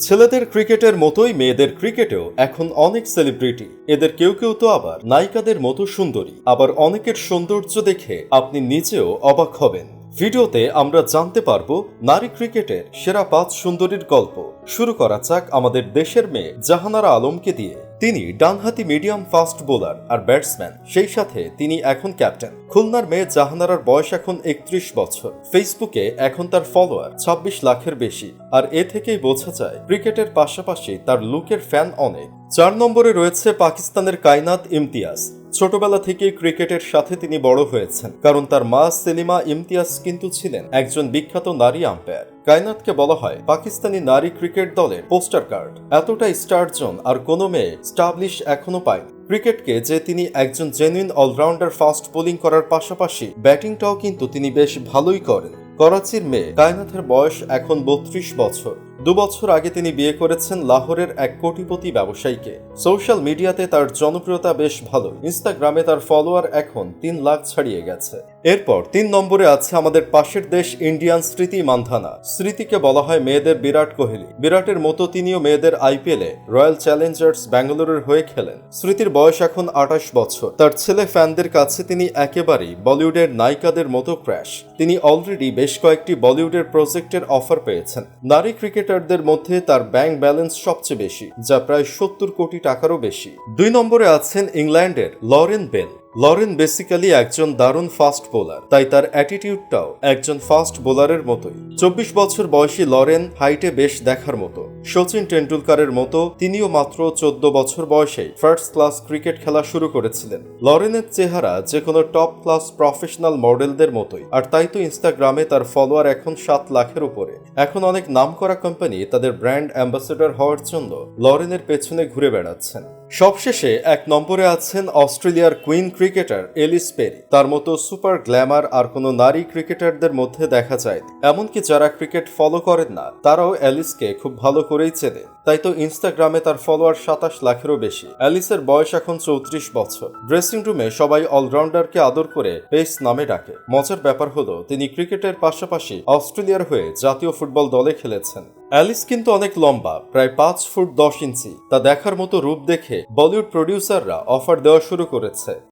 ছেলেদের ক্রিকেটের মতোই মেয়েদের ক্রিকেটেও এখন অনেক সেলিব্রিটি এদের কেউ কেউ তো আবার নায়িকাদের মতো সুন্দরী। আবার অনেকের সৌন্দর্য দেখে আপনি নিজেও অবাক হবেন। ভিডিওতে আমরা জানতে পারব, নারী ক্রিকেটের সেরা পাঁচ সুন্দরীর গল্প। শুরু করা যাক আমাদের দেশের মেয়ে জাহানারা আলমকে দিয়ে। তিনি ডানহাতি মিডিয়াম ফাস্ট বোলার আর ব্যাটসম্যান। সেই সাথে তিনি এখন ক্যাপ্টেন। খুলনার মেয়ে জাহানারার বয়স এখন একত্রিশ বছর। ফেসবুকে এখন তার ফলোয়ার ছাব্বিশ লাখের বেশি। আর এ থেকেই বোঝা যায়, ক্রিকেটের পাশাপাশি তার লুকের ফ্যান অনেক। চার নম্বরে রয়েছে পাকিস্তানের কায়নাত ইমতিয়াজ। ছোটবেলা থেকেই ক্রিকেটের সাথে তিনি বড় হয়েছেন, কারণ তার মা সেলিমা ইমতিয়াজ কিন্তু ছিলেন একজন বিখ্যাত নারী আম্পায়ার। কায়নাতকে বলা হয় পাকিস্তানি নারী ক্রিকেট দলের পোস্টার কার্ড এতটা স্টারজন আর কোনো মেয়ে স্টাবলিশ এখনও পায়নি। ক্রিকেটকে যে তিনি একজন জেনুইন অলরাউন্ডার ফাস্ট বোলিং করার পাশাপাশি ব্যাটিংটাও কিন্তু তিনি বেশ ভালোই করেন। করাচির মেয়ে কায়নাথের বয়স এখন বত্রিশ বছর। দু বছর আগে তিনি বিয়ে করেছেন লাহোরের এক কোটিপতি ব্যবসায়ীকে। সোশ্যাল মিডিয়াতে তার জনপ্রিয়তা বেশ ভালো ইনস্টাগ্রামে তার ফলোয়ার এখন তিন লাখ ছাড়িয়ে গেছে। এরপর তিন নম্বরে আছে আমাদের পাশের দেশ ইন্ডিয়ান স্মৃতি মান্ধানা। স্মৃতিকে বলা হয় মেয়েদের বিরাট কোহলি। বিরাটের মতো তিনিও মেয়েদের আইপিএলে রয়্যাল চ্যালেঞ্জার্স ব্যাঙ্গালোরের হয়ে খেলেন। স্মৃতির বয়স এখন আঠাশ বছর। তার ছেলে ফ্যানদের কাছে তিনি একেবারেই বলিউডের নায়িকাদের মতো ক্র্যাশ। তিনি অলরেডি বেশ কয়েকটি বলিউডের প্রজেক্টের অফার পেয়েছেন। নারী ক্রিকেটারদের মধ্যে তার ব্যাংক ব্যালেন্স সবচেয়ে বেশি, যা প্রায় সত্তর কোটি টাকারও বেশি। দুই নম্বরে আছেন ইংল্যান্ডের লরেন বেল লরেন বেসিক্যালি একজন দারুণ ফাস্ট বোলার তাই তার অ্যাটিটিউডটাও একজন ফাস্ট বোলারের মতোই। চব্বিশ বছর বয়সী লরেন হাইটে বেশ দেখার মতো। সচিন টেন্ডুলকারের মতো তিনিও মাত্র চোদ্দ বছর বয়সে ফার্স্ট ক্লাস ক্রিকেট খেলা শুরু করেছিলেন। লরেনের চেহারা যে কোনো টপ ক্লাস প্রফেশনাল মডেলদের মতোই। আর তাই তো ইনস্টাগ্রামে তার ফলোয়ার এখন সাত লাখের উপরে। এখন অনেক নামকরা কোম্পানি তাদের ব্র্যান্ড অ্যাম্বাসেডর হওয়ার জন্য লরেনের পেছনে ঘুরে বেড়াচ্ছেন। সবশেষে এক নম্বরে আছেন অস্ট্রেলিয়ার কুইন ক্রিকেটার এলিস পেরি তার মতো সুপার গ্ল্যামার আর কোনো নারী ক্রিকেটারদের মধ্যে দেখা যায় এমনকি যারা ক্রিকেট ফলো করেন না, তারাও অ্যালিসকে খুব ভালো করেই চেনে। তাই তো ইনস্টাগ্রামে তার ফলোয়ার সাতাশ লাখেরও বেশি। অ্যালিসের বয়স এখন চৌত্রিশ বছর। ড্রেসিং রুমে সবাই অলরাউন্ডারকে আদর করে পেস নামে ডাকে। মজার ব্যাপার হলো, তিনি ক্রিকেটের পাশাপাশি অস্ট্রেলিয়ার হয়ে জাতীয় ফুটবল দলে খেলেছেন। অ্যালিস কিন্তু অনেক লম্বা, প্রায় পাঁচ ফুট দশ ইঞ্চি। তা দেখার মতো রূপ দেখে বলিউড প্রডিউসাররা অফার দেওয়া শুরু করেছে।